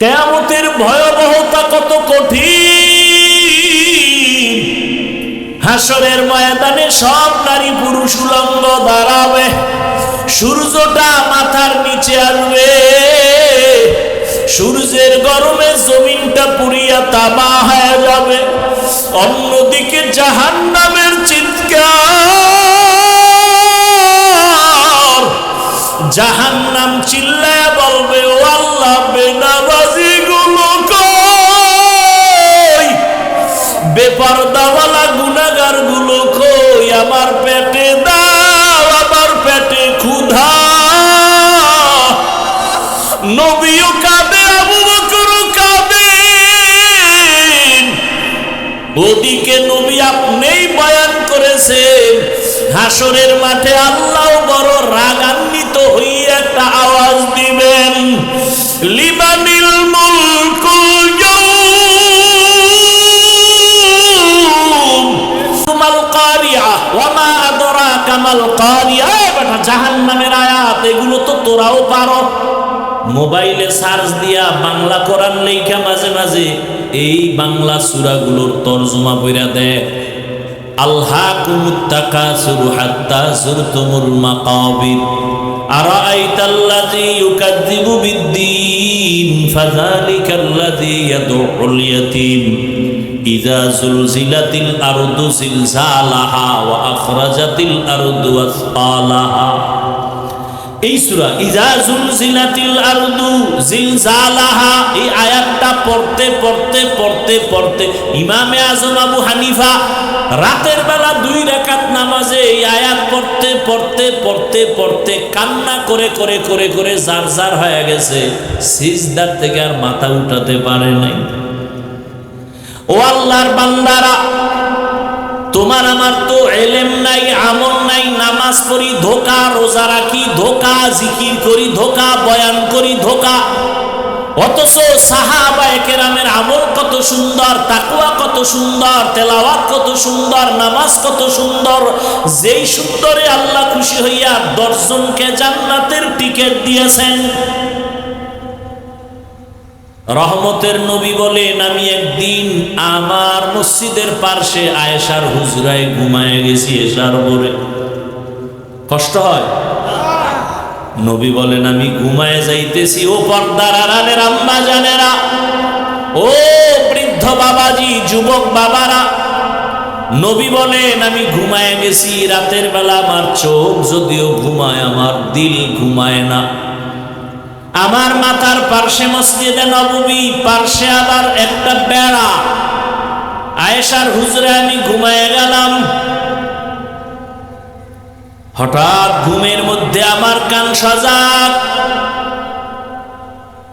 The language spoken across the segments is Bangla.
কেয়ামতের ভয়াবহতা কত কঠিন। হাসরের ময়দানে সব নারী পুরুষ উলঙ্গ দাঁড়াবে। সূর্যটা মাথার নিচে আসবে সূর্যের গরমে জমিনটা পুড়িয়া তামা হয়ে যাবে। অন্যদিকে জাহান নামের চিৎকার। জাহান নাম চিল্লায় বলবে, ও আল্লাহ বেনাবাজি বেপরদাওয়ালা গুনাগারগুলো কই? আমার পেটে দাও, আমার পেটে ক্ষুধা। নবীও কাঁদে, আবু বকর কাঁদে। ওদিকে নবী আপনিই বয়ান করেছেন, হাসরের মাঠে আল্লাহ বড় রাগান্বিত মাল কারিয়া বেটা আয়াত, এগুলো তো তোরাও পারো। মোবাইলে সার্চ দিয়া বাংলা কোরআন লেখা মাঝে মাঝে, এই বাংলা সূরাগুলোর তরজমা কইরা দেয়। আল্লাকুমুত্তাকাসুরু হাত্তা যুরতুমুল মাকাবির। আরাআইতাল্লাযী ইউকাযযিবু বিদ্দীন, ফাযালিকাল্লাযী ইয়াদউল ইয়াতীম। ইযা এই জিলজালাহা এই পড়তে পড়তে পড়তে ইমামে আজম আবু হানিফা রাতের বেলা দুই রাকাত নামাজে এই আয়াত পড়তে পড়তে পড়তে পড়তে কান্না করে করে করে করে জার জার হয়ে গেছে। সিজদার থেকে আর মাথা উঠাতে পারে নাই। ও আল্লাহর বান্দারা, তোমার আমার তো এলেম নাই, আমল নাই, নামাজ পড়ি, ধোকা, রোজা রাখি, ধোকা, জিকির করি, ধোকা, বয়ান করি, ধোকা। অথচ সাহাবা একেরামের আমল কত সুন্দর তাকুয়া কত সুন্দর, তেলাওয়াত কত সুন্দর, নামাজ কত সুন্দর। যেই সুন্দরে আল্লাহ খুশি হইয়া দর্শনকে জান্নাতের টিকিট দিয়েছেন। রহমতের নবী বলেন আমি একদিন আমার মসজিদের পার্শ্বে আয়েশার হুজরায় ঘুমায় গেছি এশার বলে কষ্ট হয়? নবী বলেন, আমি ঘুমায় যাইতেছি, ও পর্দার আড়ালের আম্মা জানেরা, ও বৃদ্ধ বাবাজি, যুবক বাবারা। নবী বলেন, আমি ঘুমায় গেছি, রাতের বেলা আমার চোখ যদিও ঘুমায়, আমার দিল ঘুমায় না। আমার মাথার পার্শ্বে মসজিদে নববী, পার্শ্বে আবার একটা বেড়া। আয়েশার হুজরে আমি ঘুমায় গেলাম। হঠাৎ ঘুমের মধ্যে আমার কান সজাগ।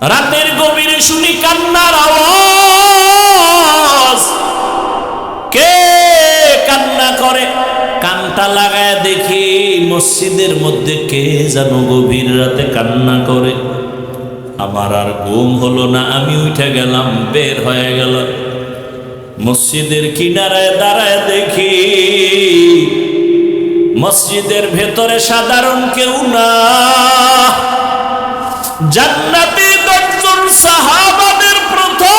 রাতের গভীরে শুনি কান্নার আওয়াজ। কে কান্না করে? কানটা লাগায় দেখি মসজিদের মধ্যে কে যেন গভীর রাতে কান্না করে। আমার আর ঘুম হলো না, আমি উঠে গেলাম, বের হয়ে গেল। মসজিদের কিনারায় দাঁড়ায় দেখি, মসজিদের ভেতরে সাধারণ কেউ না। জান্নাতি দশজন সাহাবাদের প্রথম।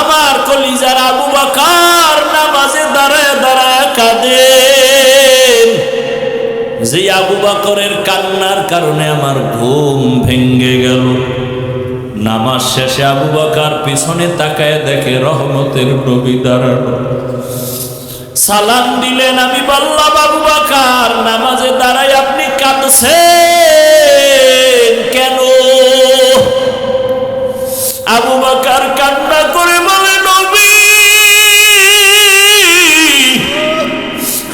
আমার কলিজার আবু বাকার নামাজে দাঁড়ায় দাঁড়ায় কাঁদেন যে আবু বাকরের কান্নার কারণে আমার ঘুম ভেঙ্গে গেল। নামাজ শেষে আবু বাকার পিছনে তাকায় দেখে রহমতের নবী দাঁড়ানো সালাম দিলেন, আমি বললাম, আবু বাকার, নামাজে দাঁড়াই আপনি কাঁদছেন কেন? আবু বাকার কান্না করে বলে, নবী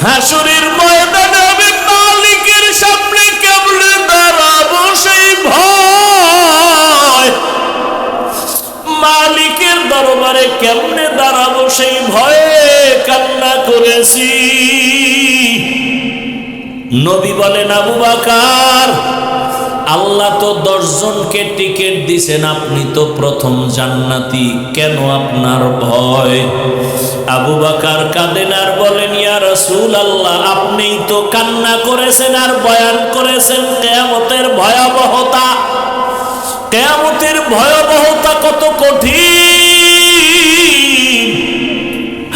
হাসুরের কেমনে দাঁড়াবো সেই ভয়ে কান্না করেছি। নবী বলেন, আবু বাকার, আল্লাহ তো দশজনকে টিকিট দিছেন, আপনি তো প্রথম জান্নাতি, কেন আপনার ভয়? আবু বাকার কাঁদেন আর বলেন, ইয়া রসুল আল্লাহ আপনিই তো কান্না করেছেন আর বয়ান করেছেন, কেয়ামতের ভয়াবহতা কেয়ামতের ভয়াবহতা কত কঠিন?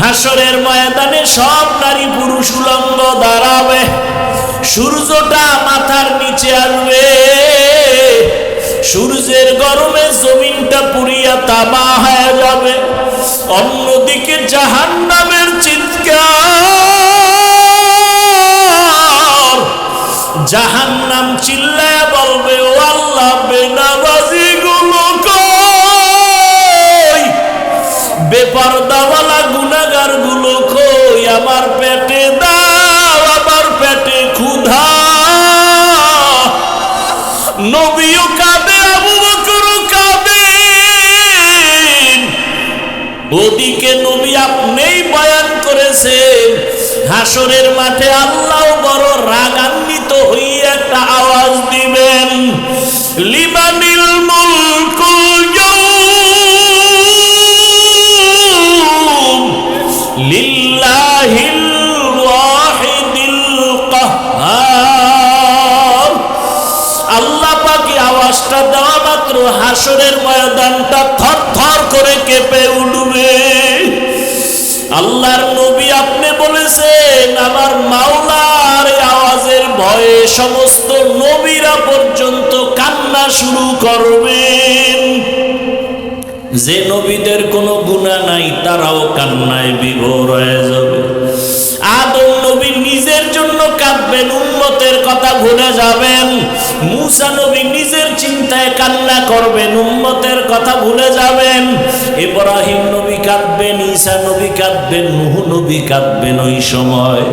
হাসরের ময়দানে সব নারী পুরুষ উলঙ্গ দাঁড়াবে। সূর্যটা মাথার নিচে আসবে সূর্যের গরমে জমিনটা পুরিয়া তামা হয়ে যাবে। অন্যদিকে জাহান নামের চিৎকার। জাহান নাম ওদিকে নবী আপনিই বয়ান করেছেন, হাসরের মাঠে আল্লাহ বড় রাগান্বিত হয়ে একটা আওয়াজ দিবেন লিমানিল মুলকুল লিল্লাহিল ওয়াহিদিল আল্লাহ পাকি আওয়াজটা দেওয়া মাত্র হাসরের ময়দানটা থর থর করে কেঁপে উঠবে আল্লাহর নবী আপনি বলেছেন, আমার মাওলার আওয়াজের ভয়ে সমস্ত নবীরা পর্যন্ত কান্না শুরু করবেন। যে নবীদের কোনো গুণা নাই, তারাও কান্নায় বিভোর হয়ে যাবে। আদম নবী নিজের জন্য কাঁদবেন উম্মতের কথা ভুলে যাবেন। মুসা নবী নিজের চিন্তায় কান্না করবেন, উম্মতের কথা ভুলে যাবেন। ইব্রাহিম নবী কাঁদবেন, ঈসা নবী কাঁদবেন, নুহ নবী কাঁদবেন ওই সময়।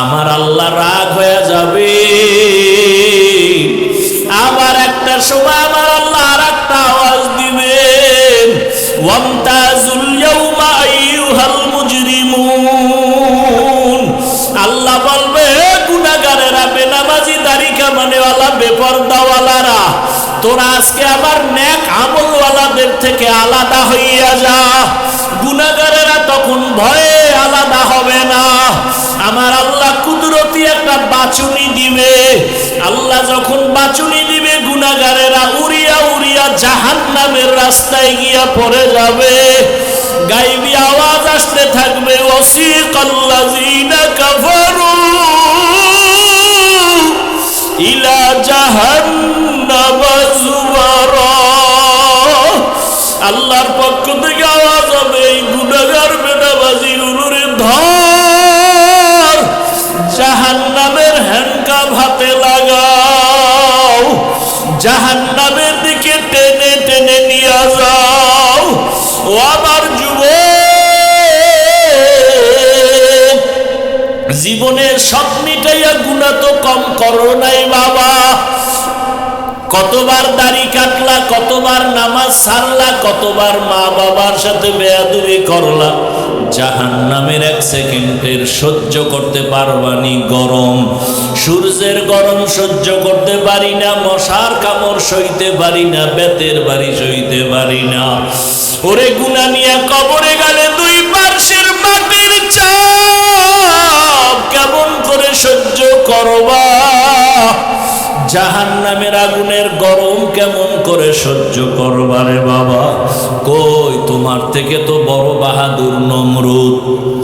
আমার আল্লাহ রাগ হয়ে যাবে। আবার একটা সময় আমার আল্লাহ আর একটা আওয়াজ দিবেন। ওয়ামতাজুল ইয়াউমা দাড়িকা মানেওয়ালা বেপরদাওয়ালারা, তোরা আজকে আমার নেক আমলওয়ালাদের থেকে আলাদা হইয়া যা। গুনাহগারেরা তখন ভয়ে আলাদা হবে না। আমার আল্লাহ কুদরতি একটা বাচুনি দিবে। আল্লাহ যখন বাচুনি দিবে গুনাগারেরা উড়িয়া উড়িয়া জাহান নামের রাস্তায় গিয়া পড়ে যাবে। গাইবি আওয়াজ আসতে থাকবে, ওসিকাল্লাযীনা কাফারু। ইলা জাহান্নাম যুমারা আল্লাহর পক্ষ থেকে আওয়াজ হবে, এই গুনাগার বেনাবাজির উলুরে ধর। জাহান্নামের হ্যান্ডকাপ হাতে লাগাও। জাহান মিটাইয়া গুণা তো কম করো নাই বাবা। কতবার দাড়ি কাটলা, কতবার নামাজ সারলা, কতবার মা বাবার সাথে বেয়াদুরি করলা। জাহান নামের এক সেকেন্ডের সহ্য করতে পারবানি গরম। সূর্যের গরম সহ্য করতে পারি না, মশার কামড় সইতে পারি না, বেতের বাড়ি সইতে পারি না। ওরে গুনা নিয়ে কবরে গেলে সহ্য করবা। জাহান নামের আগুনের গরম কেমন করে সহ্য করবারে বাবা? কই, তোমার থেকে তো বড় বাহাদুর নমরুদ।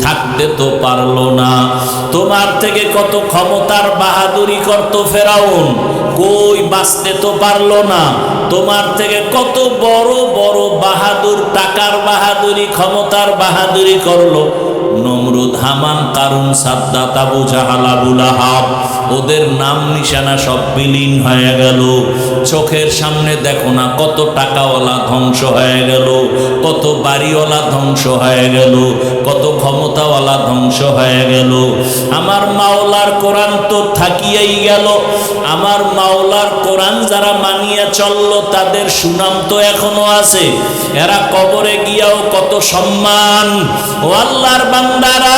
থাকতে তো পারল না। তোমার থেকে কত ক্ষমতার বাহাদুরি করত ফেরাউন। কই, বাঁচতে তো পারল না। তোমার থেকে কত বড় বড় বাহাদুর, টাকার বাহাদুরি, ক্ষমতার বাহাদুরি করল। নমরুদ হামান কারুন সাদ্দাত আবু জাহাল ওদের নাম নিশানা সব বিলীন হয়ে গেল। চোখের সামনে দেখো না কত টাকাওয়ালা ধ্বংস হয়ে গেল, কত বাড়িওয়ালা ধ্বংস হয়ে গেল, কত ক্ষমতাওয়ালা ধ্বংস হয়ে গেল। আমার মাওলার কোরআন তো থাকিয়াই গেল। আমার মাওলার কোরআন যারা মানিয়া চলল, তাদের সুনাম তো এখনও আছে। এরা কবরে গিয়াও কত সম্মান। ও আল্লাহর বান্দারা,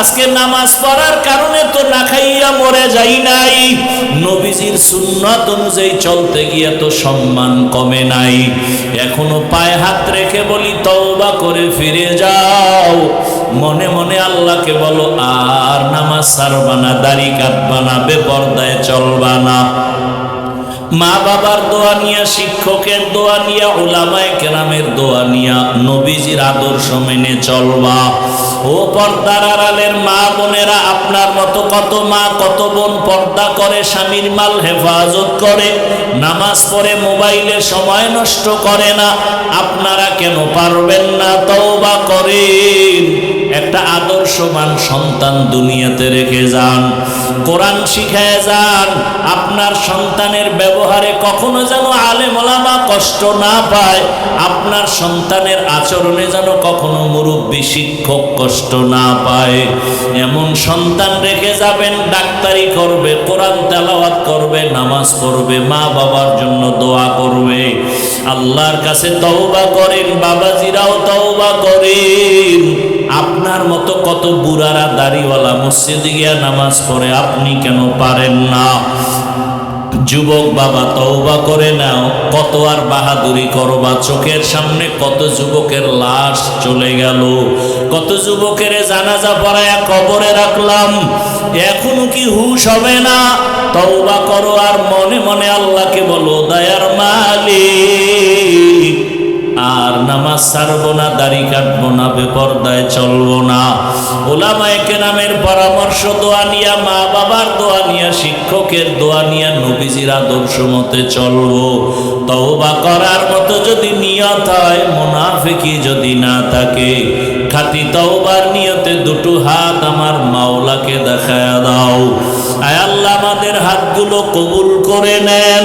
আজকে নামাজ পড়ার কারণে তো না খাইয়া মরে যাই নাই। নবীজির সুন্নত অনুযায়ী চলতে গিয়ে তো সম্মান কমে নাই। এখনও পায়ে হাত রেখে বলি, তওবা করে ফিরে যাও। মনে মনে আল্লাহকে বলো, আর নামাজ সারবা না, দাড়ি কাটবা না, বেপর্দায় চলবা না। মা বাবার দোয়া নিয়া, শিক্ষকের দোয়া নিয়া ওলামায় কেরামের দোয়া নিয়া নবীজির আদর্শ মেনে চলবা। ও পর্দার আড়ালের মা বোনেরা, আপনার মতো কত মা, কত বোন পর্দা করে, স্বামীর মাল হেফাজত করে, নামাজ পড়ে মোবাইলে সময় নষ্ট করে না, আপনারা কেন পারবেন না? তওবা করেন। একটা আদর্শবান সন্তান দুনিয়াতে রেখে যান। কোরআন শিখায় যান। আপনার সন্তানের ব্যবহারে কখনো যেন আলেম ওলামা কষ্ট না পায়। আপনার সন্তানের আচরণে যেন কখনো মুরব্বী শিক্ষক কষ্ট না পায়। এমন সন্তান রেখে যাবেন, ডাক্তারি করবে, কোরআন তেলাওয়াত করবে, নামাজ পড়বে, মা বাবার জন্য দোয়া করবে। আল্লাহর কাছে তওবা করেন, বাবাজিরাও তওবা করেন। আপনার মতো কত বুড়ারা দাড়িওয়ালা মসজিদে গিয়া নামাজ পড়ে, আপনি কেন পারেন না? যুবক বাবা তওবা করে নাও, কত আর বাহাদুরি করবা? চোখের সামনে কত যুবকের লাশ চলে গেল, কত যুবকের জানাজা পড়ায়া কবরে রাখলাম, এখনও কি হুশ হবে না? তওবা করো আর মনে মনে আল্লাহকে বলো, দয়ার মালিক আর নামাজ ছাড়বো না, দাড়ি কাটবো না, বেপর্দায় চলবো না। ওলামায় কেরামের পরামর্শ, দোয়া নিয়া মা বাবার দোয়া নিয়া, শিক্ষকের দোয়া নিয়া নবীজির আদর্শ মতে চলবো। তওবা করার মতো যদি নিয়ত হয় মুনাফিকি যদি না থাকে খাতি তওবার নিয়তে দুটো হাত আমার মাওলাকে দেখায় দাও। আয় আল্লাহ, আমাদের হাতগুলো কবুল করে নেন।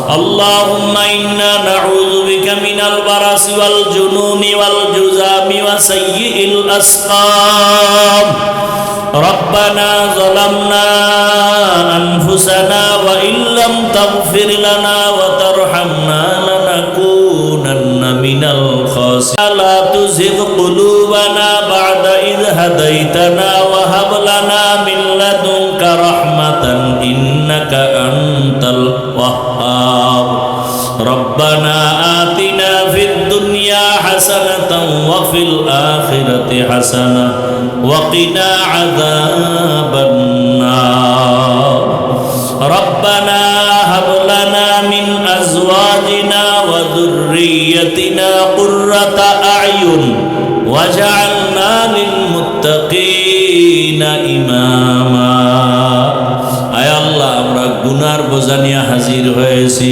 اللهم إنا نعوذ بك من البرص والجنون والجزام وسيء الأسقام ربنا ظلمنا أنفسنا وإن لم تغفر لنا وترحمنا لنكونن من الخاسرين لا تزغ قلوبنا بعد إذ هديتنا وهب لنا من لدنك رحمة إنك أنت الوهاب. ربنا آتنا في الدنيا حسنة وفي الآخرة حسنة وقنا عذاب النار. ربنا هب لنا من أزواجنا وذريتنا قرة أعين وجعلنا للمتقين গুনার বোঝা নিয়ে হাজির হয়েছি।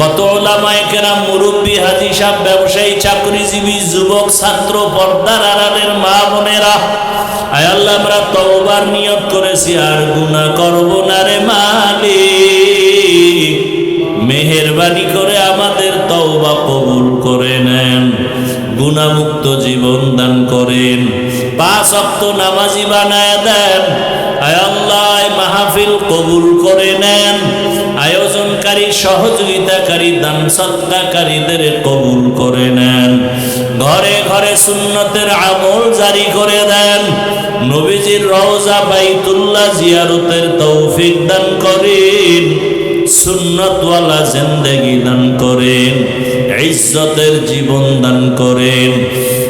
কত ওলামায় কেরাম মুরব্বী, হাজি সাহেব, ব্যবসায়ী, চাকরিজীবী, যুবক, ছাত্র, পর্দার আড়ালের মা বোনেরা, আয় আল্লাহ, আমরা তওবার নিয়ত করেছি, আর গুনাহ করব না রে মালিক। মেহেরবানি করে আমাদের তওবা কবুল করে নেন। গুণামুক্ত জীবন দান করেন। পাঁচ অক্ত নামাজি বানায় দেন। আল্লাহ মাহফিল কবুল করে নেন। আয়োজনকারী, সহযোগিতাকারী, দান সত্তাকারীদের কবুল করে নেন। ঘরে ঘরে সুন্নতের আমল জারি করে দেন। নবীজির রওজা বাইতুল্লাহ জিয়ারতের তৌফিক দান করেন। সুন্নতওয়ালা জিন্দেগি দান করেন। ইজ্জতের জীবন দান করেন।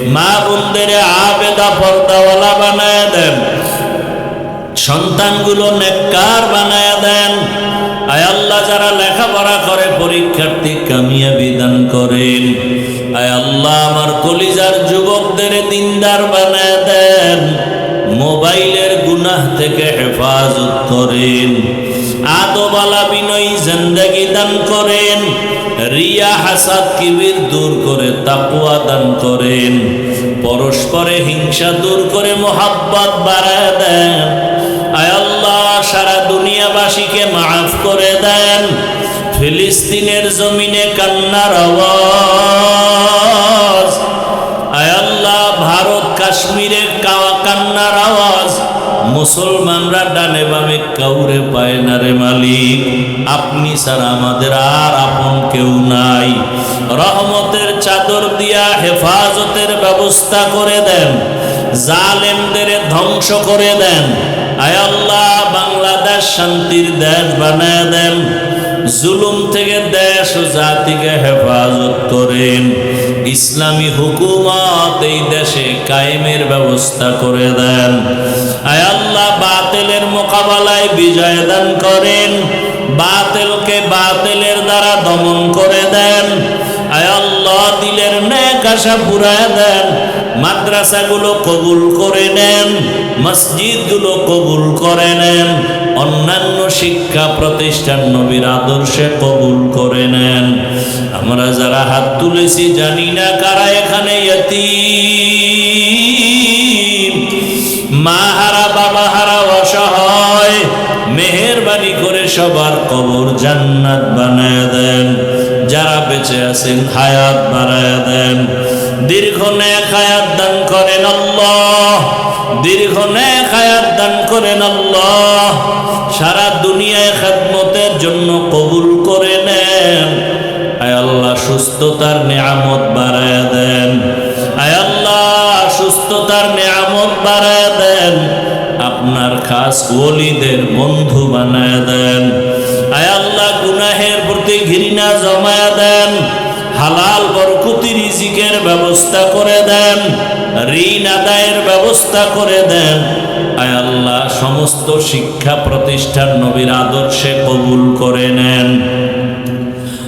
মা বোনদের আবেদা পর্দাওয়ালা বানায় দেন। সন্তানগুলো নেককার বানায় দেন। আয় আল্লাহ, যারা লেখাপড়া করে, পরীক্ষার্থী কামিয়াবি দান করেন। আয় আল্লাহ, আমার কলিজার যুবকদের দিনদার বানায় দেন। মোবাইলের গুনাহ থেকে হেফাজত করেন। আদবালা বিনয়ী জিন্দগি দান করেন, রিয়া হাসাদ কিবির দূর করে তাকুয়া দান করেন, পরস্পরে হিংসা দূর করে মোহাব্বত বাড়ায় দেন। আয় আল্লাহ, সারা দুনিয়াবাসীকে মাফ করে দেন, ফিলিস্তিনের জমিনে কান্নার আওয়াজ। আয় আল্লাহ, ভারত কাশ্মীরে কান্নার আওয়াজ। মুসলমানরা ডানে বামে কাউরে পায় না রে মালিক। আপনি ছাড়া আমাদের আর আপন কেউ নাই। রহমতের চাদর দিয়া হেফাজতের ব্যবস্থা করে দেন। জালেমদের ধ্বংস করে দেন। আয় বাংলাদেশ শান্তির দেশ বানায় দেন। জুলুম থেকে দেশ ও জাতিকে হেফাজত করেন। ইসলামী হুকুমত এই দেশে কায়েমের ব্যবস্থা করে দেন। আল্লাহ, বাতেলের মোকাবেলায় বিজয় দান করেন। বাতেলকে বাতেলের দ্বারা দমন করে দেন। আয় আল্লাহ, দিলের ন্যাক আশা পুরায় দেন। মাদ্রাসাগুলো কবুল করে নেন, মসজিদগুলো কবুল করে নেন, অন্যান্য শিক্ষা প্রতিষ্ঠান নবীর আদর্শে কবুল করে নেন। আমরা যারা হাত তুলেছি জানি না কারা এখানে ইয়তীম মেহেরবানি করে সবার কবর জান্নাত বানায় দেন। যারা বেঁচে আছেন হায়াত বাড়ায় দেন। দীর্ঘ ন্যাক হায়াত দান করেন আল্লাহ। দীর্ঘ ন্যাক হায়াত দান করেন আল্লাহ। সারা দুনিয়ায় খেদমতের জন্য কবুল করে নেন। আয় আল্লাহ সুস্থতার নিয়ামত বাড়ায় দেন। আয় আল্লাহ সুস্থতার নিয়ামত বাড়ায় দেন। আপনার খাস ওলিদের বন্ধু বানায় দেন। আয় আল্লাহ, গুনাহের প্রতি ঘৃণা জমায় দেন। হালাল বরকুতি রিজিকের ব্যবস্থা করে দেন। ঋণ আদায়ের ব্যবস্থা করে দেন। আয় আল্লাহ, সমস্ত শিক্ষা প্রতিষ্ঠান নবীর আদর্শে কবুল করে নেন।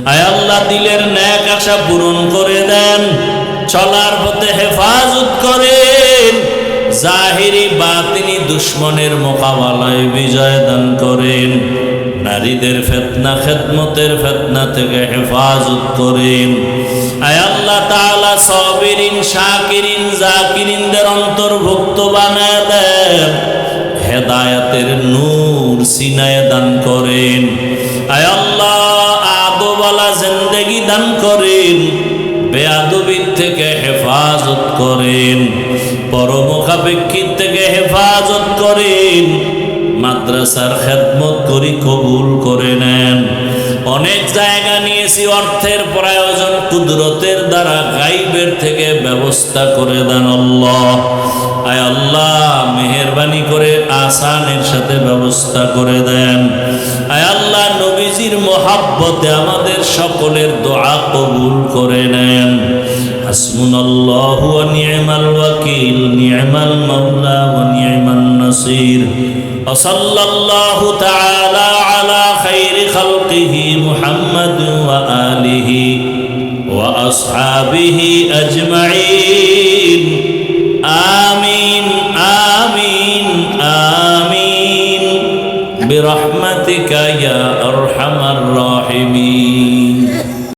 আয় আল্লাহ, দিলের ন্যাক আশা পূরণ করে দেন। চলার পথে হেফাজত করেন জাহিরি বাতিনি দুশ্মনের মোকাবেলায় বিজয় দান করেন। নারীদের ফেতনা, খেদমতের ফেতনা থেকে হেফাজত করেন। অন্তর্ভুক্ত বানায় দেন। করেন। আদোবালা জিন্দেগি দান করেন। থেকে হেফাজত করেন। পরমুখাপেক্ষির থেকে হেফাজত করেন, মাদ্রাসার খেদমত করি কবুল করে নেন। অনেক জায়গা নিয়েছি, অর্থের প্রয়োজন, কুদরতের দ্বারা গাইবের থেকে ব্যবস্থা করে দেন আল্লাহ। আয় আল্লাহ, মেহরবানি করে আসানের সাথে ব্যবস্থা করে দেন। আয় আল্লাহ, নবীজির মোহাব্বতে আমাদের সকলের দোয়া কবুল করে নেন। হাসমুনাল্লাহ ওয়া নি'মাল ওয়াকিল নি'মাল মাওলা ওয়া নি'মান নাসির وصلى الله تعالى على خير خلقه محمد وآله وأصحابه أجمعين آمين آمين آمين برحمتك يا أرحم الراحمين